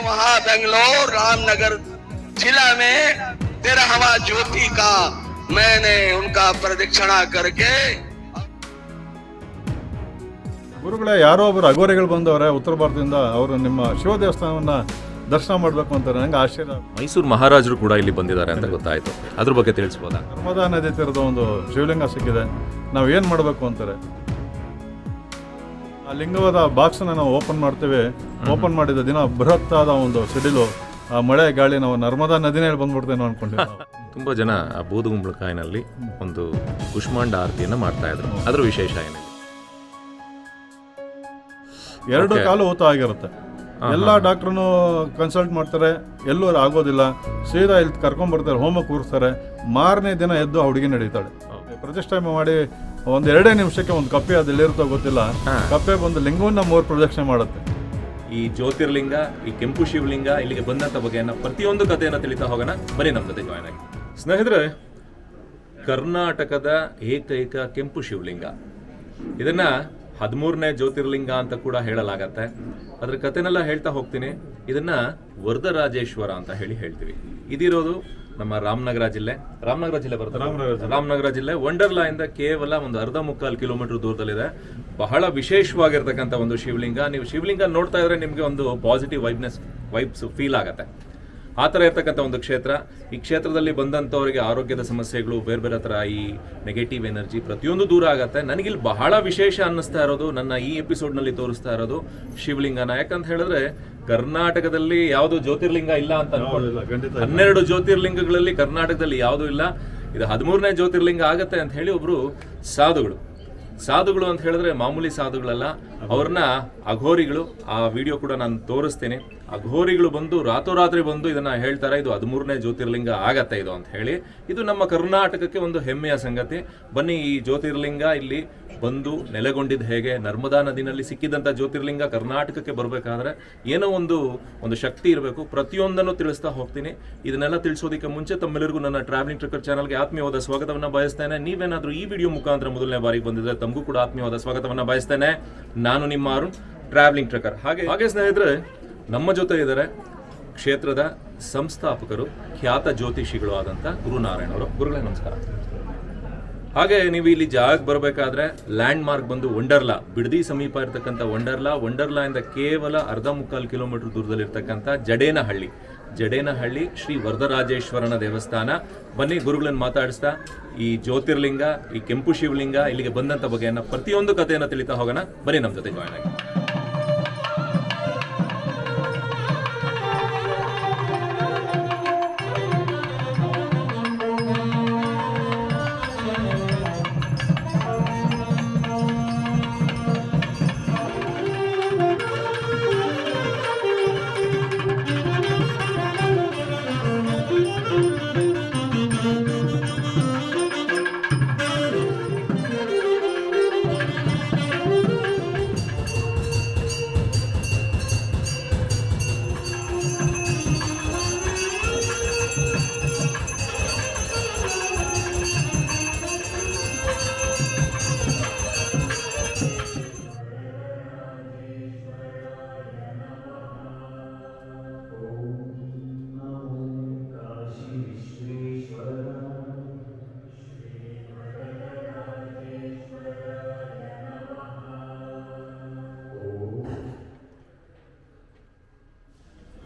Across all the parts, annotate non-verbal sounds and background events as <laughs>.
वहाँ बेंगलोर रामनगर जिला में तेरहवा ज्योति का मैंने उनका प्रदक्षिणा करके ಗುರುಗಳೇ ಯಾರೋ ಒಬ್ಬರು ಅಗೋರಿಗಳು ಬಂದವರೆ ಉತ್ತರ ಭಾರತದಿಂದ ಅವರು ನಿಮ್ಮ ಶಿವ ದೇವಸ್ಥಾನವನ್ನ ದರ್ಶನ ಮಾಡಬೇಕು ಅಂತಾರೆ ನಂಗೆ ಆಶ್ಚರ್ಯ ಮೈಸೂರು ಮಹಾರಾಜರು ಕೂಡ ಇಲ್ಲಿ ಬಂದಿದ್ದಾರೆ ಅಂತ ಗೊತ್ತಾಯ್ತು ಅದ್ರ ಬಗ್ಗೆ ತಿಳಿಸ್ಬೋದಾ ನರ್ಮದಾ ನದಿ ತೀರದ ಒಂದು ಶಿವಲಿಂಗ ಸಿಕ್ಕಿದೆ ನಾವು ಏನು ಮಾಡಬೇಕು ಅಂತಾರೆ ಆ ಲಿಂಗವಾದ ಬಾಕ್ಸನ್ನ ನಾವು ಓಪನ್ ಮಾಡ್ತೇವೆ. ಓಪನ್ ಮಾಡಿದ ದಿನ ಬೃಹತ್ತಾದ ಒಂದು ಸಿಡಿಲು ಆ ಮಳೆ ಗಾಳಿ ನಾವು ನರ್ಮದಾ ನದಿನೇ ಬಂದ್ಬಿಡ್ತೇನೋ ಅನ್ಕೊಂಡಿದ್ದೆ ನಾವು. ತುಂಬಾ ಜನ ಆ ಬೂದುಗುಂಬಳಕಾಯಿನಲ್ಲಿ ಒಂದು ಕುಷ್ಮಾಂಡ ಆರತಿಯನ್ನ ಮಾಡ್ತಾ ಇದ್ರು. ಅದ್ರ ವಿಶೇಷ ಏನಿದೆ? ಎರಡು ಕಾಲು ಊತ ಆಗಿರುತ್ತೆ. ಎಲ್ಲ ಡಾಕ್ಟ್ರನು ಕನ್ಸಲ್ಟ್ ಮಾಡ್ತಾರೆ ಎಲ್ಲೂ ಆಗೋದಿಲ್ಲ. ಸೀದಾ ಇಲ್ಲಿ ಕರ್ಕೊಂಡ್ಬರ್ತಾರೆ ಹೋಮ ಕೂರಿಸ್ತಾರೆ. ಮಾರನೇ ದಿನ ಎದ್ದು ಆ ಹುಡುಗಿ ನಡೀತಾಳೆ. ಪ್ರತಿಷ್ಠೆ ಮಾಡಿ ಒಂದ್ ಎರಡೇ ನಿಮಿಷಕ್ಕೆ ಒಂದು ಕಪ್ಪೆ ಅದು ಎಲ್ಲಿರುತ್ತೋ ಗೊತ್ತಿಲ್ಲ. ಕಪ್ಪೆ ಬಂದು ಲಿಂಗವನ್ನ ಮೂರು ಪ್ರದಕ್ಷಿಣೆ ಮಾಡುತ್ತೆ. ಈ ಜ್ಯೋತಿರ್ಲಿಂಗ ಈ ಕೆಂಪು ಶಿವಲಿಂಗ ಇಲ್ಲಿಗೆ ಬಂದಂತ ಬಗೆಯನ್ನ ಪ್ರತಿಯೊಂದು ಕಥೆಯನ್ನು ತಿಳಿತಾ ಹೋಗೋಣ. ಬರೀ ನಮ್ಮ ಜೊತೆ ಜಾಯ್ನ್ ಆಗಿ. ಸ್ನೇಹಿತರೆ ಕರ್ನಾಟಕದ ಏಕೈಕ ಕೆಂಪು ಶಿವಲಿಂಗ. ಇದನ್ನ ಹದಿಮೂರನೇ ಜ್ಯೋತಿರ್ಲಿಂಗ ಅಂತ ಕೂಡ ಹೇಳಲಾಗತ್ತೆ. ಅದ್ರ ಕಥೆನೆಲ್ಲ ಹೇಳ್ತಾ ಹೋಗ್ತೀನಿ. ಇದನ್ನ ವರದರಾಜೇಶ್ವರ ಅಂತ ಹೇಳಿ ಹೇಳ್ತೀವಿ. ಇದಿರೋದು ನಮ್ಮ ರಾಮನಗರ ಜಿಲ್ಲೆ. ರಾಮನಗರ ಜಿಲ್ಲೆ ಬರುತ್ತೆ ರಾಮನಗರ ಜಿಲ್ಲೆ. ವಂಡರ್ಲಾ ಇಂದ ಕೇವಲ ಒಂದು ಅರ್ಧ ಮುಕ್ಕಾಲು ಕಿಲೋಮೀಟರ್ ದೂರದಲ್ಲಿದೆ. ಬಹಳ ವಿಶೇಷವಾಗಿರ್ತಕ್ಕಂಥ ಒಂದು ಶಿವಲಿಂಗ. ನೀವು ಶಿವಲಿಂಗ ನೋಡ್ತಾ ಇದ್ರೆ ನಿಮಗೆ ಒಂದು ಪಾಸಿಟಿವ್ ವೈಬ್ನೆಸ್ ವೈಬ್ಸ್ ಫೀಲ್ ಆಗತ್ತೆ. ಆ ಥರ ಇರ್ತಕ್ಕಂಥ ಒಂದು ಕ್ಷೇತ್ರ ಈ ಕ್ಷೇತ್ರದಲ್ಲಿ ಬಂದಂಥವರಿಗೆ ಆರೋಗ್ಯದ ಸಮಸ್ಯೆಗಳು ಬೇರೆ ಬೇರೆ ಥರ ಈ ನೆಗೆಟಿವ್ ಎನರ್ಜಿ ಪ್ರತಿಯೊಂದು ದೂರ ಆಗುತ್ತೆ. ನನಗಿಲ್ಲಿ ಬಹಳ ವಿಶೇಷ ಅನ್ನಿಸ್ತಾ ಇರೋದು ನನ್ನ ಈ ಎಪಿಸೋಡ್ನಲ್ಲಿ ತೋರಿಸ್ತಾ ಇರೋದು ಶಿವಲಿಂಗನ. ಯಾಕಂತ ಹೇಳಿದ್ರೆ ಕರ್ನಾಟಕದಲ್ಲಿ ಯಾವುದು ಜ್ಯೋತಿರ್ಲಿಂಗ ಇಲ್ಲ ಅಂತ ಅನ್ಕೊಂಡಿಲ್ಲ ಹನ್ನೆರಡು ಜ್ಯೋತಿರ್ಲಿಂಗಗಳಲ್ಲಿ ಕರ್ನಾಟಕದಲ್ಲಿ ಯಾವುದೂ ಇಲ್ಲ. ಇದು ಹದಿಮೂರನೇ ಜ್ಯೋತಿರ್ಲಿಂಗ ಆಗತ್ತೆ ಅಂತ ಹೇಳಿ ಒಬ್ರು ಸಾಧುಗಳು. ಸಾಧುಗಳು ಅಂತ ಹೇಳಿದ್ರೆ ಮಾಮೂಲಿ ಸಾಧುಗಳಲ್ಲ ಅವ್ರನ್ನ ಅಘೋರಿಗಳು. ಆ ವಿಡಿಯೋ ಕೂಡ ನಾನು ತೋರಿಸ್ತೀನಿ. ಅಘೋರಿಗಳು ಬಂದು ರಾತ್ರೋರಾತ್ರಿ ಬಂದು ಇದನ್ನ ಹೇಳ್ತಾರೆ, ಇದು ಹದಿಮೂರನೇ ಜ್ಯೋತಿರ್ಲಿಂಗ ಆಗತ್ತೆ ಇದು ಅಂತ ಹೇಳಿ. ಇದು ನಮ್ಮ ಕರ್ನಾಟಕಕ್ಕೆ ಒಂದು ಹೆಮ್ಮೆಯ ಸಂಗತಿ. ಬನ್ನಿ, ಈ ಜ್ಯೋತಿರ್ಲಿಂಗ ಇಲ್ಲಿ ಬಂದು ನೆಲೆಗೊಂಡಿದ್ದು ಹೇಗೆ? ನರ್ಮದಾ ನದಿನಲ್ಲಿ ಸಿಕ್ಕಿದಂಥ ಜ್ಯೋತಿರ್ಲಿಂಗ ಕರ್ನಾಟಕಕ್ಕೆ ಬರಬೇಕಾದ್ರೆ ಏನೋ ಒಂದು ಒಂದು ಶಕ್ತಿ ಇರಬೇಕು. ಪ್ರತಿಯೊಂದನ್ನು ತಿಳಿಸ್ತಾ ಹೋಗ್ತೀನಿ. ಇದನ್ನೆಲ್ಲ ತಿಳಿಸೋದಕ್ಕೆ ಮುಂಚೆ ತಮ್ಮೆಲ್ಲರಿಗೂ ನನ್ನ ಟ್ರಾವೆಲಿಂಗ್ ಟ್ರಕ್ಕರ್ ಚಾನಲ್ಗೆ ಆತ್ಮೀಯವಾದ ಸ್ವಾಗತವನ್ನು ಬಯಸ್ತೇನೆ. ನೀವೇನಾದರೂ ಈ ವಿಡಿಯೋ ಮುಖಾಂತರ ಮೊದಲನೇ ಬಾರಿಗೆ ಬಂದಿದ್ರೆ ತಮಗೂ ಕೂಡ ಆತ್ಮೀಯವಾದ ಸ್ವಾಗತವನ್ನು ಬಯಸ್ತೇನೆ. ನಾನು ನಿಮ್ಮ ಅರುಣ್ ಟ್ರಾವೆಲಿಂಗ್ ಟ್ರಕ್ಕರ್ ಹಾಗೆ ಹಾಗೆ ಸ್ನೇಹಿತರೆ ನಮ್ಮ ಜೊತೆ ಇದ್ದಾರೆ ಕ್ಷೇತ್ರದ ಸಂಸ್ಥಾಪಕರು, ಖ್ಯಾತ ಜ್ಯೋತಿಷಿಗಳು ಆದಂಥ ಗುರುನಾರಾಯಣ ಅವರು. ಗುರುಗಳೇ, ನಮಸ್ಕಾರ. ಹಾಗೆ ನೀವು ಇಲ್ಲಿ ಜಾಗಕ್ಕೆ ಬರಬೇಕಾದ್ರೆ ಲ್ಯಾಂಡ್ ಮಾರ್ಕ್ ಬಂದು ವಂಡರ್ಲಾ ಬಿಡದಿ ಸಮೀಪ ಇರತಕ್ಕಂಥ ವಂಡರ್ಲಾ ವಂಡರ್ಲಾ ಇಂದ ಕೇವಲ ಅರ್ಧ ಮುಕ್ಕಾಲು ಕಿಲೋಮೀಟರ್ ದೂರದಲ್ಲಿ ಇರ್ತಕ್ಕಂಥ ಜಡೇನಹಳ್ಳಿ. ಜಡೇನಹಳ್ಳಿ ಶ್ರೀ ವರದರಾಜೇಶ್ವರನ ದೇವಸ್ಥಾನ. ಬನ್ನಿ, ಗುರುಗಳನ್ನ ಮಾತಾಡಿಸ್ತಾ ಈ ಜ್ಯೋತಿರ್ಲಿಂಗ, ಈ ಕೆಂಪು ಶಿವಲಿಂಗ ಇಲ್ಲಿಗೆ ಬಂದಂತ ಬಗೆಯನ್ನ ಪ್ರತಿಯೊಂದು ಕಥೆಯನ್ನು ತಿಳಿತಾ ಹೋಗೋಣ. ಬನ್ನಿ, ನಮ್ಮ ಜೊತೆ ಜಾಯ್ನ್ ಆಗಿ.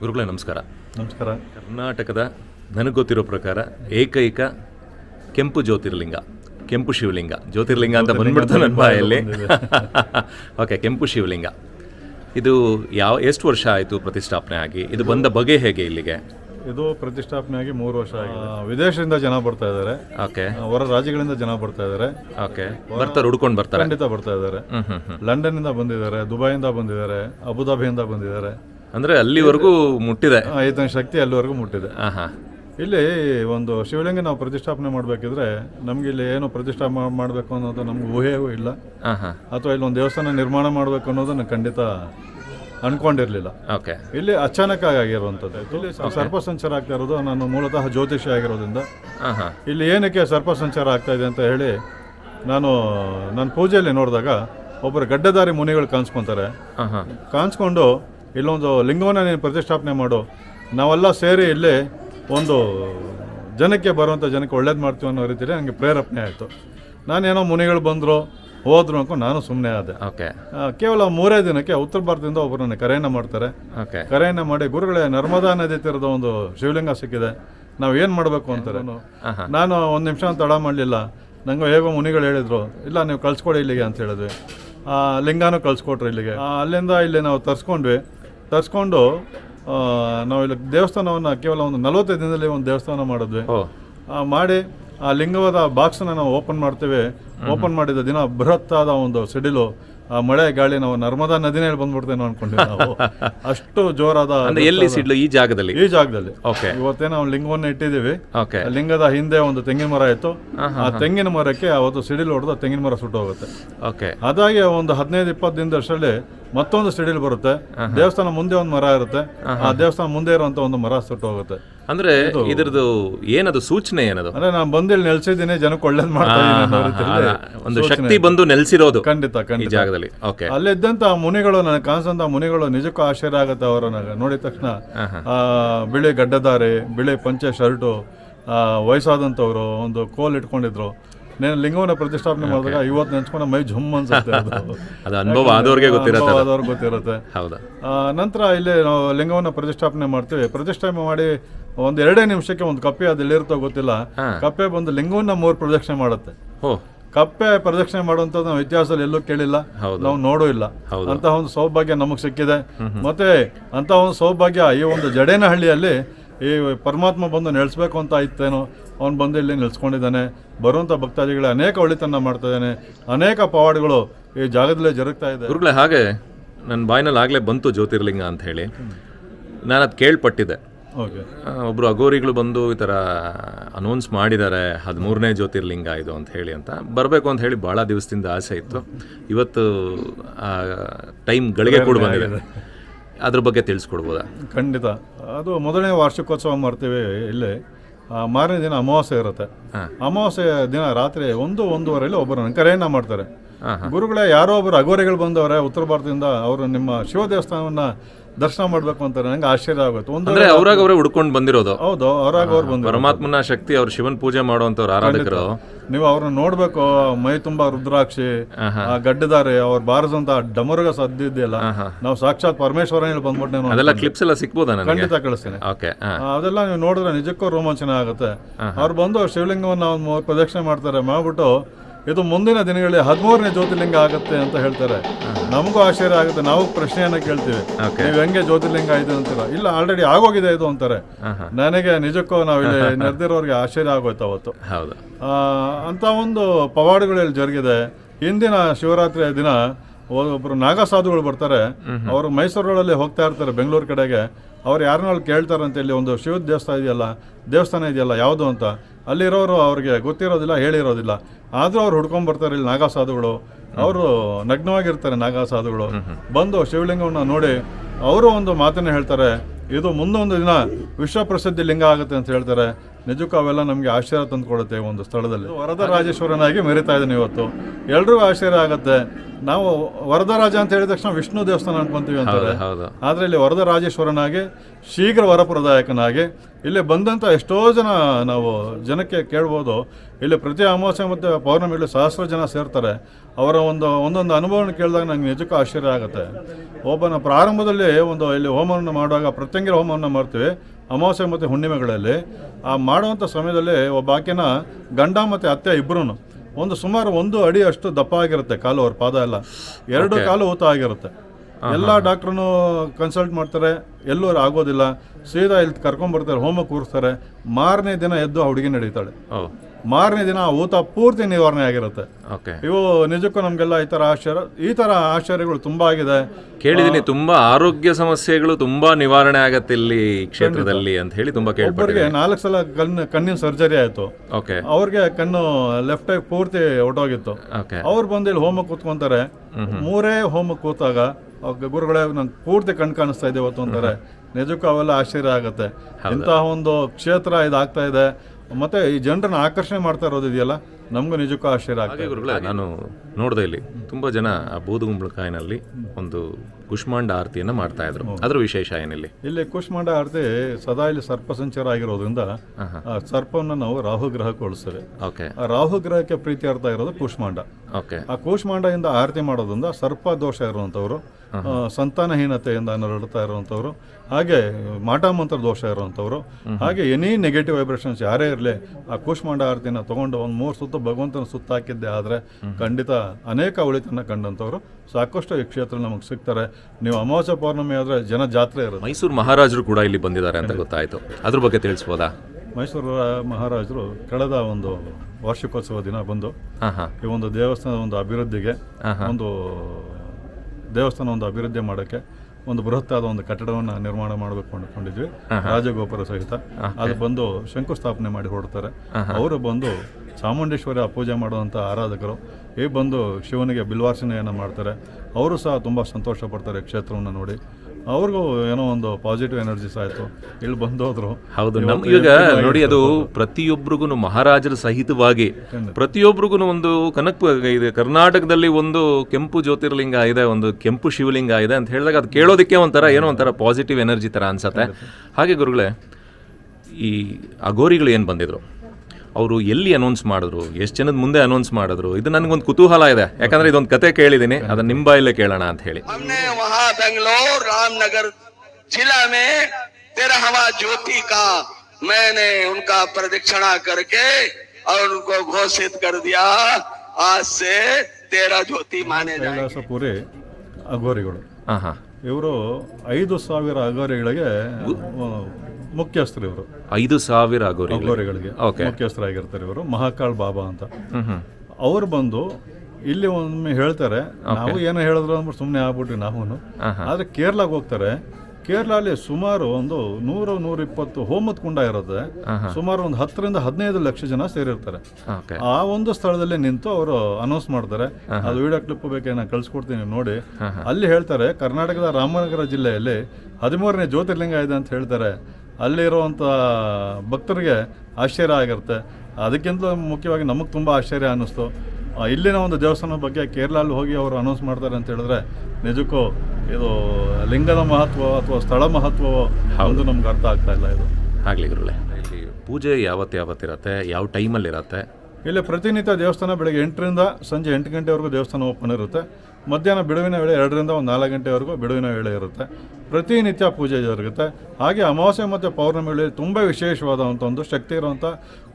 ಗುರುಗಳೇ ನಮಸ್ಕಾರ. ನಮಸ್ಕಾರ. ಕರ್ನಾಟಕದ ನನಗೆ ಗೊತ್ತಿರೋ ಪ್ರಕಾರ ಏಕೈಕ ಕೆಂಪು ಜ್ಯೋತಿರ್ಲಿಂಗ ಕೆಂಪು ಶಿವಲಿಂಗ. ಜ್ಯೋತಿರ್ಲಿಂಗ ಅಂತ ಬಂದ್ಬಿಡ್ತು ನನ್ನ ಬಾಯಲ್ಲಿ. ಓಕೆ <laughs> ಕೆಂಪು ಶಿವಲಿಂಗ. ಇದು ಯಾವ ಎಷ್ಟು ವರ್ಷ ಆಯಿತು ಪ್ರತಿಷ್ಠಾಪನೆ ಆಗಿ? ಇದು ಬಂದ ಬಗೆ ಹೇಗೆ ಇಲ್ಲಿಗೆ? ಇದು ಪ್ರತಿಷ್ಠಾಪನೆ ಆಗಿ ಮೂರು ವರ್ಷ ಆಗಿದೆ. ವಿದೇಶದಿಂದ ಜನ ಬರ್ತಾ ಇದ್ದಾರೆ. ಓಕೆ ಹೊರ ರಾಜ್ಯಗಳಿಂದ ಜನ ಬರ್ತಾ ಇದ್ದಾರೆ. ಓಕೆ ಬರ್ತಾರೆ ಹುಡ್ಕೊಂಡು ಬರ್ತಾರೆ. ಖಂಡಿತ ಬರ್ತಾ ಇದ್ದಾರೆ. ಲಂಡನ್ ಇಂದ ಬಂದಿದ್ದಾರೆ ದುಬೈಯಿಂದ ಬಂದಿದ್ದಾರೆ ಅಬುದಾಬಿಯಿಂದ ಬಂದಿದ್ದಾರೆ. ಅಂದ್ರೆ ಅಲ್ಲಿವರೆಗೂ ಮುಟ್ಟಿದೆ. ಐದನೇ ಶಕ್ತಿ ಅಲ್ಲಿವರೆಗೂ ಮುಟ್ಟಿದೆ. ಹಾಂ ಇಲ್ಲಿ ಒಂದು ಶಿವಲಿಂಗ ನಾವು ಪ್ರತಿಷ್ಠಾಪನೆ ಮಾಡಬೇಕಿದ್ರೆ ನಮ್ಗೆ ಇಲ್ಲಿ ಏನು ಪ್ರತಿಷ್ಠಾಪನೆ ಮಾಡಬೇಕು ಅನ್ನೋದು ನಮ್ಗೆ ಊಹೆಯೂ ಇಲ್ಲ. ಅಥವಾ ಇಲ್ಲಿ ಒಂದು ದೇವಸ್ಥಾನ ನಿರ್ಮಾಣ ಮಾಡಬೇಕು ಅನ್ನೋದನ್ನ ಖಂಡಿತ ಅನ್ಕೊಂಡಿರ್ಲಿಲ್ಲ. ಓಕೆ. ಇಲ್ಲಿ ಅಚಾನಕ್ ಆಗಿ ಆಗಿರುವಂಥದ್ದು. ಇಲ್ಲಿ ಸರ್ಪ ಸಂಚಾರ ಆಗ್ತಾ ಇರೋದು ನಾನು ಮೂಲತಃ ಜ್ಯೋತಿಷಿ ಆಗಿರೋದ್ರಿಂದ. ಇಲ್ಲಿ ಏನಕ್ಕೆ ಸರ್ಪ ಸಂಚಾರ ಆಗ್ತಾ ಇದೆ ಅಂತ ಹೇಳಿ ನಾನು ನನ್ನ ಪೂಜೆಯಲ್ಲಿ ನೋಡಿದಾಗ ಒಬ್ಬರು ಗಡ್ಡದಾರಿ ಮುನಿಗಳು ಕಾಣಿಸ್ಕೊಂತಾರೆ. ಕಾಣಿಸ್ಕೊಂಡು ಇಲ್ಲೊಂದು ಲಿಂಗವನ್ನು ನೀನು ಪ್ರತಿಷ್ಠಾಪನೆ ಮಾಡು. ನಾವೆಲ್ಲ ಸೇರಿ ಇಲ್ಲಿ ಒಂದು ಜನಕ್ಕೆ ಬರುವಂಥ ಜನಕ್ಕೆ ಒಳ್ಳೇದು ಮಾಡ್ತೀವಿ ಅನ್ನೋ ರೀತಿಯಲ್ಲಿ ನನಗೆ ಪ್ರೇರಪಣೆ ಆಯಿತು. ನಾನೇನೋ ಮುನಿಗಳು ಬಂದರು ಹೋದ್ರು ಅನ್ಕೊಂಡು ನಾನು ಸುಮ್ಮನೆ ಆದೆ. ಓಕೆ. ಕೇವಲ ಮೂರೇ ದಿನಕ್ಕೆ ಉತ್ತರ ಭಾರತದಿಂದ ಒಬ್ಬರು ನನಗೆ ಕರೆಯನ್ನು ಮಾಡ್ತಾರೆ. ಓಕೆ. ಕರೆಯನ್ನು ಮಾಡಿ ಗುರುಗಳೇ ನರ್ಮದಾ ನದಿ ತೀರದ ಒಂದು ಶಿವಲಿಂಗ ಸಿಕ್ಕಿದೆ. ನಾವು ಏನು ಮಾಡಬೇಕು ಅಂತಾರೆ ನಾನು ಒಂದು ನಿಮಿಷ ತಡ ಮಾಡಲಿಲ್ಲ. ನಂಗೆ ಹೇಗೋ ಮುನಿಗಳು ಹೇಳಿದರು ಇಲ್ಲ ನೀವು ಕಳ್ಸ್ಕೊಡಿ ಇಲ್ಲಿಗೆ ಅಂತ ಹೇಳಿದ್ವಿ. ಆ, ಲಿಂಗನೂ ಕಳ್ಸ್ಕೊಟ್ರು ಇಲ್ಲಿಗೆ. ಅಲ್ಲಿಂದ ಇಲ್ಲಿ ನಾವು ತರಿಸ್ಕೊಂಡ್ವಿ. ತರಿಸ್ಕೊಂಡು ನಾವು ಇಲ್ಲಿ ದೇವಸ್ಥಾನವನ್ನು ಕೇವಲ ಒಂದು ನಲವತ್ತೈದು ದಿನದಲ್ಲಿ ಒಂದು ದೇವಸ್ಥಾನ ಮಾಡಿದ್ವಿ. ಮಾಡಿ ಆ ಲಿಂಗವಾದ ಬಾಕ್ಸನ್ನ ನಾವು ಓಪನ್ ಮಾಡ್ತೇವೆ. ಓಪನ್ ಮಾಡಿದ ದಿನ ಬೃಹತ್ತಾದ ಒಂದು ಸಿಡಿಲು. ಆ ಮಳೆ ಗಾಳಿ ನಾವು ನರ್ಮದಾ ನದಿನೇ ಬಂದ್ಬಿಡ್ತೇನೋ ಅನ್ಕೊಂಡ್ವಿ ನಾವು. <laughs> ಅಷ್ಟು ಜೋರಾದ ಎಲ್ಲಿ ಸಿಡ್ಲು? ಈ ಜಾಗದಲ್ಲಿ? ಈ ಜಾಗದಲ್ಲಿ. ಓಕೆ ಇವತ್ತೇ ನಾವು ಲಿಂಗವನ್ನು ಇಟ್ಟಿದ್ದೀವಿ. ಲಿಂಗದ ಹಿಂದೆ ಒಂದು ತೆಂಗಿನ ಮರ ಇತ್ತು. ಆ ತೆಂಗಿನ ಮರಕ್ಕೆ ಅವತ್ತು ಸಿಡಿಲು ಹೊಡೆದು ತೆಂಗಿನ ಮರ ಸುಟ್ಟು ಹೋಗುತ್ತೆ ಓಕೆ ಅದಾಗಿ ಒಂದು ಹದಿನೈದು ಇಪ್ಪತ್ತು ದಿನದಷ್ಟರಲ್ಲಿ ಮತ್ತೊಂದು ಸಿಡಿಲು ಬರುತ್ತೆ. ದೇವಸ್ಥಾನ ಮುಂದೆ ಒಂದು ಮರ ಇರುತ್ತೆ. ಆ ದೇವಸ್ಥಾನ ಮುಂದೆ ಇರುವಂತ ಒಂದು ಮರ ಸುಟ್ಟು ಹೋಗುತ್ತೆ ಅಂದ್ರೆ ಇದ್ರದ್ದು ಏನದು ಸೂಚನೆ ಏನದು? ಅಂದ್ರೆ ನಾನು ಬಂದು ಇಲ್ಲಿ ನೆಲೆಸಿದ್ದೀನಿ ಜನಕ್ಕೆ ಒಳ್ಳೇದು ಮಾಡ್ತಾ ಇದ್ದೀನಿ ಅನ್ನೋ ರೀತಿಯಲ್ಲಿ ಒಂದು ಶಕ್ತಿ ಬಂದು ನೆಲೆಸಿರೋದು ಖಂಡಿತ ಈ ಖಂಡಿತ. ಜಾಗದಲ್ಲಿ. ಓಕೆ ಅಲ್ಲಿದ್ದಂತ ಮುನಿಗಳು ನನಗೆ ಕಾಣಿಸಂತ ಮುನಿಗಳು ನಿಜಕ್ಕೂ ಆಶ್ಚರ್ಯ ಆಗುತ್ತೆ ಅವರನ್ನ ನೋಡಿದ ತಕ್ಷಣ ಆ, ಬಿಳಿ ಗಡ್ಡದಾರಿ ಬಿಳಿ ಪಂಚೆ ಶರ್ಟು ಆ, ವಯಸ್ಸಾದಂಥವ್ರು ಒಂದು ಕೋಲ್ ಇಟ್ಕೊಂಡಿದ್ರು. ನೇನು ಲಿಂಗವನ್ನ ಪ್ರತಿಷ್ಠಾಪನೆ ಮಾಡಿದಾಗ ಇವತ್ತು ನೆನ್ಸ್ಕೊಂಡು ಮೈ ಜುಮ್ ಅನ್ಸುತ್ತೆ ಅದು. <laughs> ಅದು ಅನುಭವ ಆದವ್ರಿಗೆ ಗೊತ್ತಿರತ್ತೆ ಅದು. ಗೊತ್ತಿರುತ್ತೆ. ಹೌದಾ. ಆ, ನಂತರ ಇಲ್ಲಿ ನಾವು ಲಿಂಗವನ್ನ ಪ್ರತಿಷ್ಠಾಪನೆ ಮಾಡ್ತೀವಿ. ಪ್ರತಿಷ್ಠಾಪನೆ ಮಾಡಿ ಒಂದು ಎರಡೇ ನಿಮಿಷಕ್ಕೆ ಒಂದು ಕಪ್ಪೆ ಅದು ಎಲ್ಲಿರುತ್ತೋ ಗೊತ್ತಿಲ್ಲ. ಕಪ್ಪೆ ಬಂದು ಲಿಂಗವನ್ನ ಮೂರು ಪ್ರದಕ್ಷಿಣೆ ಮಾಡುತ್ತೆ. ಕಪ್ಪೆ ಪ್ರದಕ್ಷಿಣೆ ಮಾಡುವಂಥದ್ದು ನಾವು ಇತಿಹಾಸದಲ್ಲಿ ಎಲ್ಲೂ ಕೇಳಿಲ್ಲ. ನಾವು ನೋಡೂ ಇಲ್ಲ. ಅಂತ ಒಂದು ಸೌಭಾಗ್ಯ ನಮಗೆ ಸಿಕ್ಕಿದೆ. ಮತ್ತೆ ಅಂತ ಒಂದು ಸೌಭಾಗ್ಯ ಈ ಒಂದು ಜಡೇನಹಳ್ಳಿಯಲ್ಲಿ ಈ ಪರಮಾತ್ಮ ಬಂದು ನೆಲೆಸ್ಬೇಕು ಅಂತ ಇತ್ತೇನೋ ಅವ್ನು ಬಂದು ಇಲ್ಲಿ ನೆಲೆಸ್ಕೊಂಡಿದ್ದಾನೆ. ಬರುವಂಥ ಭಕ್ತಾದಿಗಳು ಅನೇಕ ಒಳಿತನ್ನ ಮಾಡ್ತಾ ಇದ್ದಾನೆ. ಅನೇಕ ಪವಾಡಗಳು ಈ ಜಾಗದಲ್ಲೇ ಜರುಗ್ತಾ ಇದೆ. ಗುರುಗಳೇ ಹಾಗೆ ನನ್ನ ಬಾಯಿನಲ್ಲಿ ಆಗಲೇ ಬಂತು ಜ್ಯೋತಿರ್ಲಿಂಗ ಅಂತ ಹೇಳಿ. ನಾನು ಅದು ಕೇಳ್ಪಟ್ಟಿದ್ದೆ. ಒಬ್ರು ಅಗೋರಿಗಳು ಬಂದು ಈ ಥರ ಅನೌನ್ಸ್ ಮಾಡಿದ್ದಾರೆ ಹದಿಮೂರನೇ ಜ್ಯೋತಿರ್ಲಿಂಗ ಇದು ಅಂತ ಹೇಳಿ ಅಂತ. ಬರಬೇಕು ಅಂತ ಹೇಳಿ ಭಾಳ ದಿವಸದಿಂದ ಆಸೆ ಇತ್ತು. ಇವತ್ತು ಟೈಮ್ ಗಳಿಗೆ ಕೂಡ ಬಂದಿದೆ ಅದ್ರ ಬಗ್ಗೆ ತಿಳಿಸ್ಕೊಡ್ಬೋದಾ? ಖಂಡಿತ. ಅದು ಮೊದಲನೇ ವಾರ್ಷಿಕೋತ್ಸವ ಮಾಡ್ತೀವಿ ಇಲ್ಲಿ. ಮಾರನೇ ದಿನ ಅಮಾವಾಸ್ಯೆ ಇರುತ್ತೆ. ಅಮಾವಾಸ್ಯೆ ದಿನ ರಾತ್ರಿ ಒಂದು ಒಂದೂವರೆಯಲ್ಲಿ ಒಬ್ಬರು ಕರೆಯನ್ನ ಮಾಡ್ತಾರೆ. ಗುರುಗಳೇ ಯಾರೋ ಒಬ್ಬರು ಅಗೋರಿಗಳು ಬಂದವರೆ ಉತ್ತರ ಭಾರತದಿಂದ ಅವರು ನಿಮ್ಮ ಶಿವ ದೇವಸ್ಥಾನವನ್ನ ದರ್ಶನ ಮಾಡ್ಬೇಕು ಅಂತ ನಂಗೆ ಆಶ್ಚರ್ಯ ಆಗುತ್ತೆ. ಒಂದು ಅಂದ್ರೆ ಅವ್ರಾಗ ಅವರೇ ಹುಡ್ಕೊಂಡು ಬಂದಿರೋದು. ಹೌದು ಅವ್ರಾಗ ಅವ್ರು ಬಂದ್ರು ಪರಮಾತ್ಮನ ಶಕ್ತಿ ಅವ್ರು ಶಿವನ್ ಪೂಜೆ ಮಾಡುವಂತವ್ರು ಆರಾಧಕರು. ನೀವು ಅವ್ರನ್ನ ನೋಡ್ಬೇಕು ಮೈ ತುಂಬಾ ರುದ್ರಾಕ್ಷಿ ಆ ಗಡ್ಡದಾರೆ ಅವ್ರು ಬಾರಿಸಂತ ಡಮರುಗ ಸದ್ದು ಇದೆಯಲ್ಲ ನಾವು ಸಾಕ್ಷಾತ್ ಪರಮೇಶ್ವರ ಬಂದ್ಬಿಟ್ಟೇನೋ ಅದೆಲ್ಲ ಕ್ಲಿಪ್ಸ್ ಎಲ್ಲ ಸಿಕ್ಬೋದಾ ಖಂಡಿತ ಕಳಿಸ್ತೀನಿ. ಅದೆಲ್ಲ ನೀವು ನೋಡಿದ್ರೆ ನಿಜಕ್ಕೂ ರೋಮಾಂಚನ ಆಗುತ್ತೆ. ಅವ್ರು ಬಂದು ಶಿವಲಿಂಗವನ್ನು ಒಂದು ಪ್ರದಕ್ಷಿಣೆ ಮಾಡ್ತಾರೆ. ಮಾಡ್ಬಿಟ್ಟು ಇದು ಮುಂದಿನ ದಿನಗಳಲ್ಲಿ ಹದಿಮೂರನೇ ಜ್ಯೋತಿರ್ಲಿಂಗ ಆಗುತ್ತೆ ಅಂತ ಹೇಳ್ತಾರೆ. ನಮಗೂ ಆಶ್ಚರ್ಯ ಆಗುತ್ತೆ ನಾವು ಪ್ರಶ್ನೆಯನ್ನ ಕೇಳ್ತೀವಿ. ನೀವು ಹೆಂಗೆ ಜ್ಯೋತಿರ್ಲಿಂಗ ಆಯ್ತು ಅಂತೀರ? ಇಲ್ಲ ಆಲ್ರೆಡಿ ಆಗೋಗಿದೆ ಇದು ಅಂತಾರೆ. ನನಗೆ ನಿಜಕ್ಕೂ ನಾವಿಲ್ಲಿ <laughs> ನೆರೆದಿರೋರಿಗೆ ಆಶ್ಚರ್ಯ ಆಗೋಯ್ತು ಅವತ್ತು. ಅಂತ ಒಂದು ಪವಾಡಗಳಲ್ಲಿ ಜರುಗಿದೆ. ಹಿಂದಿನ ಶಿವರಾತ್ರಿಯ ದಿನ ಒಬ್ಬರು ನಾಗಾಸಾಧುಗಳು ಬರ್ತಾರೆ. ಅವರು ಮೈಸೂರಲ್ಲಿ ಹೋಗ್ತಾ ಇರ್ತಾರೆ ಬೆಂಗಳೂರು ಕಡೆಗೆ. ಅವ್ರು ಯಾರನ್ನ ಅಲ್ಲಿ ಕೇಳ್ತಾರಂತೆ ಇಲ್ಲಿ ಒಂದು ಶಿವ ದೇವಸ್ಥಾನ ಇದೆಯಲ್ಲ ದೇವಸ್ಥಾನ ಇದೆಯಲ್ಲ ಯಾವುದು ಅಂತ. ಅಲ್ಲಿರೋರು ಅವ್ರಿಗೆ ಗೊತ್ತಿರೋದಿಲ್ಲ ಹೇಳಿರೋದಿಲ್ಲ. ಆದರೂ ಅವ್ರು ಹುಡ್ಕೊಂಡ್ಬರ್ತಾರೆ ಇಲ್ಲಿ ನಾಗಾಸಾಧುಗಳು. ಅವರು ನಗ್ನವಾಗಿರ್ತಾರೆ ನಾಗಾ ಸಾಧುಗಳು ಬಂದು ಶಿವಲಿಂಗವನ್ನು ನೋಡಿ ಅವರು ಒಂದು ಮಾತನ್ನು ಹೇಳ್ತಾರೆ ಇದು ಮುಂದೊಂದು ದಿನ ವಿಶ್ವ ಪ್ರಸಿದ್ಧಿ ಲಿಂಗ ಆಗುತ್ತೆ ಅಂತ ಹೇಳ್ತಾರೆ. ನಿಜಕ್ಕೂ ಅವೆಲ್ಲ ನಮಗೆ ಆಶ್ಚರ್ಯ ತಂದುಕೊಡುತ್ತೆ ಒಂದು ಸ್ಥಳದಲ್ಲಿ. ವರದರಾಜೇಶ್ವರನಾಗಿ ಮೆರಿತಾ ಇದ್ದೀನಿ ಇವತ್ತು. ಎಲ್ರಿಗೂ ಆಶ್ಚರ್ಯ ಆಗುತ್ತೆ. ನಾವು ವರದರಾಜ ಅಂತ ಹೇಳಿದ ತಕ್ಷಣ ವಿಷ್ಣು ದೇವಸ್ಥಾನ ಅನ್ಕೊಂತೀವಿ ಅಂತಾರೆ ಆದರೆ ಇಲ್ಲಿ ವರದರಾಜೇಶ್ವರನಾಗಿ ಶೀಘ್ರ ವರಪ್ರದಾಯಕನಾಗಿ ಇಲ್ಲಿ ಬಂದಂಥ ಎಷ್ಟೋ ಜನ ನಾವು ಜನಕ್ಕೆ ಕೇಳ್ಬೋದು. ಇಲ್ಲಿ ಪ್ರತಿ ಅಮಾವಾಸ್ಯೆ ಮತ್ತು ಪೌರ್ಣಮಿಯಲ್ಲಿ ಸಹಸ್ರ ಜನ ಸೇರ್ತಾರೆ. ಅವರ ಒಂದು ಒಂದೊಂದು ಅನುಭವನ ಕೇಳಿದಾಗ ನಂಗೆ ನಿಜಕ್ಕೂ ಆಶ್ಚರ್ಯ ಆಗುತ್ತೆ. ಒಬ್ಬನ ಪ್ರಾರಂಭದಲ್ಲಿ ಒಂದು ಇಲ್ಲಿ ಹೋಮವನ್ನು ಮಾಡುವಾಗ ಪ್ರತ್ಯಂಗಿರ ಹೋಮವನ್ನು ಮಾಡ್ತೀವಿ ಅಮಾವಾಸ್ಯೆ ಮತ್ತು ಹುಣ್ಣಿಮೆಗಳಲ್ಲಿ. ಆ ಮಾಡುವಂಥ ಸಮಯದಲ್ಲಿ ಒಬ್ಬ ಆಕೆನ ಗಂಡ ಮತ್ತು ಅತ್ತೆ ಇಬ್ಬರೂ ಒಂದು ಸುಮಾರು ಒಂದು ಅಡಿ ಅಷ್ಟು ದಪ್ಪ ಆಗಿರುತ್ತೆ ಕಾಲು ಅವ್ರ ಪಾದ ಎಲ್ಲ. ಎರಡು ಕಾಲು ಊತ ಆಗಿರುತ್ತೆ. ಎಲ್ಲ ಡಾಕ್ಟ್ರನ್ನು ಕನ್ಸಲ್ಟ್ ಮಾಡ್ತಾರೆ ಎಲ್ಲೂ ಆಗೋದಿಲ್ಲ. ಸೀದಾ ಇಲ್ಲಿ ಕರ್ಕೊಂಡ್ಬರ್ತಾರೆ ಹೋಮ ಕೂರಿಸ್ತಾರೆ. ಮಾರನೇ ದಿನ ಎದ್ದು ಆ ಹುಡುಗಿ ನಡೀತಾಳೆ. ಮಾರನೇ ದಿನ ಊತ ಪೂರ್ತಿ ನಿವಾರಣೆ ಆಗಿರುತ್ತೆ. ಓಕೆ ಇವು ನಿಜಕ್ಕೂ ನಮಗೆಲ್ಲ ಈ ಥರ ಆಶ್ಚರ್ಯ ಈ ಥರ ಆಶ್ಚರ್ಯಗಳು ತುಂಬ ಆಗಿದೆ. ಕೇಳಿದೀನಿ ತುಂಬಾ ಆರೋಗ್ಯ ಸಮಸ್ಯೆಗಳು ತುಂಬಾ ನಿವಾರಣೆ ಆಗತ್ತೆ ಇಲ್ಲಿ ಈ ಕ್ಷೇತ್ರದಲ್ಲಿ ಅಂತ ಹೇಳಿ ತುಂಬಾ ಕೇಳಿದ್ರೆ ನಾಲ್ಕು ಸಲ ಕಣ್ಣು ಕಣ್ಣಿನ ಸರ್ಜರಿ ಆಯಿತು. ಓಕೆ ಅವ್ರಿಗೆ ಕಣ್ಣು ಲೆಫ್ಟ್ ಪೂರ್ತಿ ಹೊಟ್ಟೋಗಿತ್ತು ಓಕೆ ಅವ್ರು ಬಂದು ಇಲ್ಲಿ ಹೋಮಕ್ಕೆ ಕೂತ್ಕೊಂತಾರೆ. ಮೂರೇ ಹೋಮಕ್ಕೆ ಕೂತಾಗ ಅವ್ರ್ ಗುರುಗಳೇ ನಂಗೆ ಪೂರ್ತಿ ಕಣ್ ಕಾಣಿಸ್ತಾ ಇದೆ ಇವತ್ತು ಅಂತಾರೆ. ನಿಜಕ್ಕೂ ಅವೆಲ್ಲ ಆಶ್ಚರ್ಯ ಆಗುತ್ತೆ. ಇಂತಹ ಒಂದು ಕ್ಷೇತ್ರ ಇದಾಗ್ತಾ ಇದೆ. ಮತ್ತೆ ಈ ಜನರನ್ನ ಆಕರ್ಷಣೆ ಮಾಡ್ತಾ ಇರೋದು ಇದೆಯಲ್ಲ? ನಮಗೂ ನಿಜಕ್ಕೂ ಆಶ್ಚರ್ಯ ಆಗ್ತದೆ ಗುರುಗಳೇ ನಾನು ನೋಡಿದೆ ಇಲ್ಲಿ ತುಂಬಾ ಜನ ಆ ಬೂದುಗುಂಬಳಕಾಯಿನಲ್ಲಿ ಒಂದು ಕುಷ್ಮಾಂಡ ಆರತಿಯನ್ನು ಮಾಡ್ತಾ ಇದ್ರು. ಅದ್ರ ವಿಶೇಷ ಏನಿಲ್ಲಿ? ಇಲ್ಲಿ ಕುಷ್ಮಾಂಡ ಆರತಿ ಸದಾ ಇಲ್ಲಿ ಸರ್ಪ ಸಂಚಾರ ಆಗಿರೋದ್ರಿಂದ ಆ ಸರ್ಪವನ್ನು ನಾವು ರಾಹು ಗ್ರಹಕ್ಕೆ ಹೋಲಿಸ್ತೇವೆ. ಓಕೆ. ಆ ರಾಹು ಗ್ರಹಕ್ಕೆ ಪ್ರೀತಿ ಅರ್ಥ ಇರೋದು ಕೂಷ್ಮಾಂಡ. ಓಕೆ. ಆ ಕೂಷ್ಮಾಂಡದಿಂದ ಆರತಿ ಮಾಡೋದ್ರಿಂದ ಸರ್ಪ ದೋಷ ಇರುವಂಥವ್ರು ಸಂತಾನಹೀನತೆಯಿಂದ ನರಳುತ್ತಾ ಇರುವಂಥವ್ರು ಹಾಗೆ ಮಾಟಮಂತ್ರ ದೋಷ ಇರುವಂಥವ್ರು ಹಾಗೆ ಎನಿ ನೆಗೆಟಿವ್ ವೈಬ್ರೇಷನ್ಸ್ ಯಾರೇ ಇರಲಿ ಆ ಕೂಷ್ಮಾಂಡ ಆರತಿನ ತೊಗೊಂಡು ಒಂದು ಮೂರು ಸುತ್ತು ಭಗವಂತನ ಸುತ್ತ ಹಾಕಿದ್ದೆ ಆದರೆ ಖಂಡಿತ ಅನೇಕ ಉಳಿತನ ಕಂಡಂಥವ್ರು. ಸಾಕಷ್ಟು ಈ ಕ್ಷೇತ್ರ ನಮಗೆ ಸಿಗ್ತಾರೆ. ನೀವು ಅಮಾವಾಸ್ಯ ಪೌರ್ಣಮಿ ಆದರೆ ಜನ ಜಾತ್ರೆ ಇರುತ್ತೆ. ಮೈಸೂರು ಮಹಾರಾಜರು ಕೂಡ ಇಲ್ಲಿ ಬಂದಿದ್ದಾರೆ ಅಂತ ಗೊತ್ತಾಯ್ತು. ಅದ್ರ ಬಗ್ಗೆ ತಿಳಿಸ್ಬೋದಾ? ಮೈಸೂರು ಮಹಾರಾಜರು ಕಳೆದ ಒಂದು ವಾರ್ಷಿಕೋತ್ಸವ ದಿನ ಬಂದು ಈ ಒಂದು ದೇವಸ್ಥಾನದ ಒಂದು ಅಭಿವೃದ್ಧಿಗೆ ಒಂದು ದೇವಸ್ಥಾನ ಒಂದು ಅಭಿವೃದ್ಧಿ ಮಾಡೋಕ್ಕೆ ಒಂದು ಬೃಹತ್ತಾದ ಒಂದು ಕಟ್ಟಡವನ್ನು ನಿರ್ಮಾಣ ಮಾಡಬೇಕು ಅಂದ್ಕೊಂಡಿದ್ವಿ. ರಾಜಗೋಪುರ ಸಹಿತ. ಅದು ಬಂದು ಶಂಕುಸ್ಥಾಪನೆ ಮಾಡಿ ಹೊಡ್ತಾರೆ ಅವರು ಬಂದು ಚಾಮುಂಡೇಶ್ವರಿ ಪೂಜೆ ಮಾಡುವಂಥ ಆರಾಧಕರು. ಈ ಬಂದು ಶಿವನಿಗೆ ಬಿಲ್ವಾರ್ಚನೆಯನ್ನು ಮಾಡ್ತಾರೆ. ಅವರು ಸಹ ತುಂಬ ಸಂತೋಷ ಪಡ್ತಾರೆ ಕ್ಷೇತ್ರವನ್ನು ನೋಡಿ. ಅವ್ರಿಗೂ ಏನೋ ಒಂದು ಪಾಸಿಟಿವ್ ಎನರ್ಜಿಸ್ ಆಯಿತು. ಇಲ್ಲಿ ಬಂದೋದ್ರು. ಹೌದು ನಮ್ ಈಗ ನೋಡಿ ಅದು ಪ್ರತಿಯೊಬ್ಬರಿಗೂ ಮಹಾರಾಜರ ಸಹಿತವಾಗಿ ಪ್ರತಿಯೊಬ್ಬರಿಗೂ ಒಂದು ಕನಕ್ ಇದೆ ಕರ್ನಾಟಕದಲ್ಲಿ ಒಂದು ಕೆಂಪು ಜ್ಯೋತಿರ್ಲಿಂಗ ಇದೆ ಒಂದು ಕೆಂಪು ಶಿವಲಿಂಗ ಇದೆ ಅಂತ ಹೇಳಿದಾಗ ಅದು ಕೇಳೋದಕ್ಕೆ ಒಂಥರ ಏನೋ ಒಂಥರ ಪಾಸಿಟಿವ್ ಎನರ್ಜಿ ಥರ ಅನ್ಸತ್ತೆ. ಹಾಗೆ ಗುರುಗಳೇ ಈ ಅಗೋರಿಗಳು ಏನು ಬಂದಿದ್ರು? ಅವರು ಎಲ್ಲಿ ಅನೌನ್ಸ್ ಮಾಡಿದ್ರು ಎಷ್ಟು ಜನದ ಮುಂದೆ ಅನೌನ್ಸ್ ಮಾಡಿದ್ರು ಇದು ನನಗೊಂದು ಕುತೂಹಲ ಇದೆ ಯಾಕಂದ್ರೆ ಇದೊಂದು ಕತೆ ಕೇಳಿದ್ದೀನಿ ಅದನ್ನ ನಿಮ್ಮ ಬಾಯಲ್ಲೇ ಕೇಳೋಣ ಅಂತ ಹೇಳಿ हमने वहाँ बेंगलोर रामनगर जिला में तेरहवा ज्योति का मैंने उनका प्रदक्षिणा करके और उनको घोषित कर दिया आज से तेरह ज्योति माने जाएंगे ಕೈಲಾಸಪುರಿ ಅಘೋರಿಗಳು ಹಾ ಹಾ ಇವರು ಐದು ಸಾವಿರ ಅಘೋರಿಗಳಿಗೆ ಆ, ಮುಖ್ಯಸ್ಥರು ಇವರು ಐದು ಸಾವಿರ ಗೌರಿಗಳಿಗೆ. ಮುಖ್ಯಸ್ಥರಾಗಿರ್ತಾರೆ ಇವರು. ಮಹಾಕಾಳ್ ಬಾಬಾ ಅಂತ. ಅವರು ಬಂದು ಇಲ್ಲಿ ಒಮ್ಮೆ ಹೇಳ್ತಾರೆ ನಾವು ಏನೋ ಹೇಳಿದ್ರು ಅಂದ್ಬಿಟ್ಟು ಸುಮ್ಮನೆ ಆಗ್ಬಿಟ್ವಿ ನಾವು ಆದ್ರೆ ಕೇರಳಕ್ಕೆ ಹೋಗ್ತಾರೆ. ಕೇರಳಲ್ಲಿ ಸುಮಾರು ಒಂದು ನೂರು ನೂರ ಇಪ್ಪತ್ತು ಹೋಮದ ಕುಂಡ ಇರುತ್ತೆ. ಸುಮಾರು ಒಂದು ಹತ್ತರಿಂದ ಹದಿನೈದು ಲಕ್ಷ ಜನ ಸೇರಿರ್ತಾರೆ. ಆ ಒಂದು ಸ್ಥಳದಲ್ಲಿ ನಿಂತು ಅವರು ಅನೌನ್ಸ್ ಮಾಡ್ತಾರೆ. ಅದು ವಿಡಿಯೋ ಕ್ಲಿಪ್ ಬೇಕೇನ ನಾನು ಕಳ್ಸಿಕೊಡ್ತೀನಿ ನೋಡಿ. ಅಲ್ಲಿ ಹೇಳ್ತಾರೆ ಕರ್ನಾಟಕದ ರಾಮನಗರ ಜಿಲ್ಲೆಯಲ್ಲಿ ಹದಿಮೂರನೇ ಜ್ಯೋತಿರ್ಲಿಂಗ ಇದೆ ಅಂತ ಹೇಳ್ತಾರೆ. ಅಲ್ಲಿರುವಂಥ ಭಕ್ತರಿಗೆ ಆಶ್ಚರ್ಯ ಆಗಿರುತ್ತೆ. ಅದಕ್ಕಿಂತ ಮುಖ್ಯವಾಗಿ ನಮಗೆ ತುಂಬ ಆಶ್ಚರ್ಯ ಅನ್ನಿಸ್ತು. ಇಲ್ಲಿನ ಒಂದು ದೇವಸ್ಥಾನದ ಬಗ್ಗೆ ಕೇರಳಲ್ಲಿ ಹೋಗಿ ಅವರು ಅನೌನ್ಸ್ ಮಾಡ್ತಾರೆ ಅಂತ ಹೇಳಿದ್ರೆ ನಿಜಕ್ಕೂ ಇದು ಲಿಂಗದ ಮಹತ್ವ ಅಥವಾ ಸ್ಥಳ ಮಹತ್ವ ಒಂದು ನಮ್ಗೆ ಅರ್ಥ ಆಗ್ತಾ ಇಲ್ಲ ಇದು. ಆಗಲಿ ಗುರುಳೆ ಇಲ್ಲಿ ಪೂಜೆ ಯಾವತ್ತು ಯಾವತ್ತಿರತ್ತೆ ಯಾವ ಟೈಮಲ್ಲಿ ಇರತ್ತೆ? ಇಲ್ಲಿ ಪ್ರತಿನಿತ್ಯ ದೇವಸ್ಥಾನ ಬೆಳಗ್ಗೆ ಎಂಟರಿಂದ ಸಂಜೆ ಎಂಟು ಗಂಟೆವರೆಗೂ ದೇವಸ್ಥಾನ ಓಪನ್ ಇರುತ್ತೆ. ಮಧ್ಯಾಹ್ನ ಬಿಡುವಿನ ವೇಳೆ ಎರಡರಿಂದ ಒಂದು ನಾಲ್ಕು ಗಂಟೆವರೆಗೂ ಬಿಡುವಿನ ವೇಳೆ ಇರುತ್ತೆ. ಪ್ರತಿನಿತ್ಯ ಪೂಜೆ ಜರುಗುತ್ತೆ. ಹಾಗೆ ಅಮಾವಾಸ್ಯೆ ಮತ್ತು ಪೌರ್ಣಮಿ ವೇಳೆ ತುಂಬ ವಿಶೇಷವಾದಂಥ ಒಂದು ಶಕ್ತಿ ಇರುವಂಥ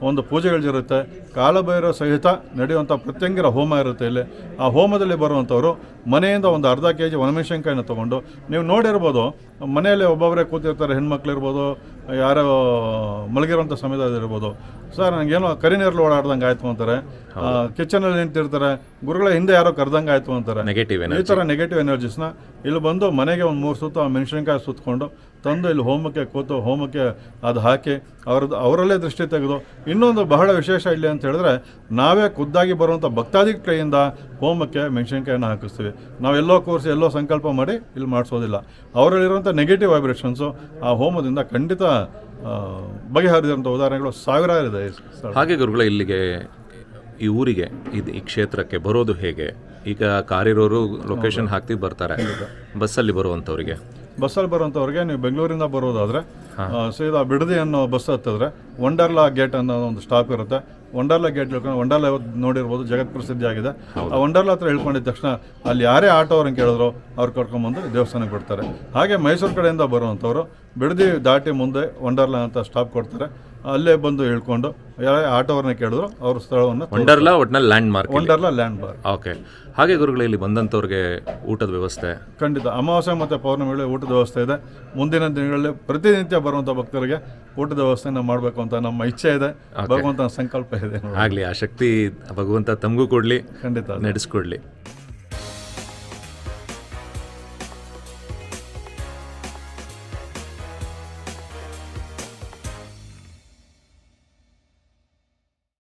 ಒಂದು ಪೂಜೆಗಳು ಜರುತ್ತೆ ಕಾಲಭೈರವ ಸಹಿತ ನಡೆಯುವಂಥ ಪ್ರತ್ಯಂಗಿರ ಹೋಮ ಇರುತ್ತೆ ಇಲ್ಲಿ. ಆ ಹೋಮದಲ್ಲಿ ಬರುವಂಥವರು ಮನೆಯಿಂದ ಒಂದು ಅರ್ಧ ಕೆ ಜಿ ಒಣಮೆಣಸಿನ್ಕಾಯಿನ ತೊಗೊಂಡು ನೀವು ನೋಡಿರ್ಬೋದು ಮನೆಯಲ್ಲಿ ಒಬ್ಬೊಬ್ಬರೇ ಕೂತಿರ್ತಾರೆ ಹೆಣ್ಮಕ್ಳು ಇರ್ಬೋದು ಯಾರೋ ಮಲಗಿರುವಂಥ ಸಮಯದಲ್ಲಿ ಇರ್ಬೋದು. ಸರ್ ನನಗೇನೋ ಕರಿನೀರಲ್ಲಿ ಓಡಾಡ್ದಂಗೆ ಆಯಿತು ಅಂತಾರೆ. ಕಿಚನಲ್ಲಿ ನಿಂತಿರ್ತಾರೆ ಗುರುಗಳ ಹಿಂದೆ ಯಾರೋ ಕರೆದಂಗೆ ಆಯಿತು ಅಂತಾರೆ. ನೆಗೆಟಿವ್ ಈ ಥರ ನೆಗೆಟಿವ್ ಎನರ್ಜೀಸ್ನ ಇಲ್ಲಿ ಬಂದು ಮನೆಗೆ ಒಂದು ಮೂರು ಸುತ್ತು ಆ ಮೆಣಸಿನ್ಕಾಯಿ ಸುತ್ತಕೊಂಡು ತಂದು ಇಲ್ಲಿ ಹೋಮಕ್ಕೆ ಕೂತು ಹೋಮಕ್ಕೆ ಅದು ಹಾಕಿ ಅವ್ರದ್ದು ಅವರಲ್ಲೇ ದೃಷ್ಟಿ ತೆಗೆದು ಇನ್ನೊಂದು ಬಹಳ ವಿಶೇಷ ಇಲ್ಲಿ ಅಂತ ಹೇಳಿದ್ರೆ ನಾವೇ ಖುದ್ದಾಗಿ ಬರುವಂಥ ಭಕ್ತಾದಿ ಕೈಯಿಂದ ಹೋಮಕ್ಕೆ ಮೆಣಸಿನಕಾಯಿನ ಹಾಕಿಸ್ತೀವಿ. ನಾವೆಲ್ಲೋ ಕೂರಿಸಿ ಎಲ್ಲೋ ಸಂಕಲ್ಪ ಮಾಡಿ ಇಲ್ಲಿ ಮಾಡಿಸೋದಿಲ್ಲ. ಅವರಲ್ಲಿರುವಂಥ ನೆಗೆಟಿವ್ ವೈಬ್ರೇಷನ್ಸು ಆ ಹೋಮದಿಂದ ಖಂಡಿತ ಬಗೆಹರಿದಂಥ ಉದಾಹರಣೆಗಳು ಸಾವಿರಾರು ಇದೆ ಹಾಗೆ ಗುರುಗಳೇ ಇಲ್ಲಿಗೆ ಈ ಊರಿಗೆ ಇದು ಈ ಕ್ಷೇತ್ರಕ್ಕೆ ಬರೋದು ಹೇಗೆ? ಈಗ ಕಾರಿರೋರು ಲೊಕೇಶನ್ ಹಾಕ್ತಿ ಬರ್ತಾರೆ. ಬಸ್ಸಲ್ಲಿ ಬರುವಂಥವ್ರಿಗೆ. ಬಸ್ಸಲ್ಲಿ ಬರುವಂಥವ್ರಿಗೆ ನೀವು ಬೆಂಗಳೂರಿಂದ ಬರೋದಾದರೆ ಸೀದಾ ಬಿಡದಿ ಅನ್ನೋ ಬಸ್ ಹತ್ತಿದ್ರೆ ವಂಡರ್ಲಾ ಗೇಟ್ ಅನ್ನೋ ಒಂದು ಸ್ಟಾಪ್ ಇರುತ್ತೆ. ವಂಡರ್ಲಾ ಗೇಟ್ ಹೇಳ್ಕೊಂಡು ವಂಡರ್ಲಾ ಇವತ್ತು ನೋಡಿರ್ಬೋದು ಜಗತ್ ಪ್ರಸಿದ್ಧಿ ಆಗಿದೆ. ಆ ವಂಡರ್ಲಾ ಹತ್ರ ಹೇಳ್ಕೊಂಡಿದ್ದ ತಕ್ಷಣ ಅಲ್ಲಿ ಯಾರೇ ಆಟೋ ಅವ್ರನ್ನ ಕೇಳಿದ್ರು ಅವ್ರು ಕರ್ಕೊಂಬಂದು ದೇವಸ್ಥಾನಕ್ಕೆ ಬಿಡ್ತಾರೆ. ಹಾಗೆ ಮೈಸೂರು ಕಡೆಯಿಂದ ಬರುವಂಥವ್ರು ಬಿಡದಿ ದಾಟಿ ಮುಂದೆ ವಂಡರ್ಲಾ ಅಂತ ಸ್ಟಾಪ್ ಕೊಡ್ತಾರೆ. ಅಲ್ಲೇ ಬಂದು ಹೇಳ್ಕೊಂಡು ಆಟೋವ್ರನ್ನ ಕೇಳಿದ್ರು ಅವ್ರ ಸ್ಥಳವನ್ನು ವಂಡರ್ಲಾ ಒಟ್ನಲ್ಲಿ landmark Wonderla landmark okay ಹಾಗೆ ಗುರುಗಳು ಇಲ್ಲಿ ಬಂದಂಥವ್ರಿಗೆ ಊಟದ ವ್ಯವಸ್ಥೆ. ಖಂಡಿತ. ಅಮಾವಾಸ್ಯ ಮತ್ತು ಪೌರ್ಣಮಿ ಊಟದ ವ್ಯವಸ್ಥೆ ಇದೆ. ಮುಂದಿನ ದಿನಗಳಲ್ಲಿ ಪ್ರತಿನಿತ್ಯ ಬರುವಂಥ ಭಕ್ತರಿಗೆ ಊಟದ ವ್ಯವಸ್ಥೆನ ಮಾಡಬೇಕು ಅಂತ ನಮ್ಮ ಇಚ್ಛೆ ಇದೆ. ಭಗವಂತನ ಸಂಕಲ್ಪ ಇದೆ. ಆಗಲಿ ಆ ಶಕ್ತಿ ಭಗವಂತ ತಮಗೂ ಕೊಡಲಿ. ಖಂಡಿತ. ನಡೆಸ್ಕೊಡ್ಲಿ.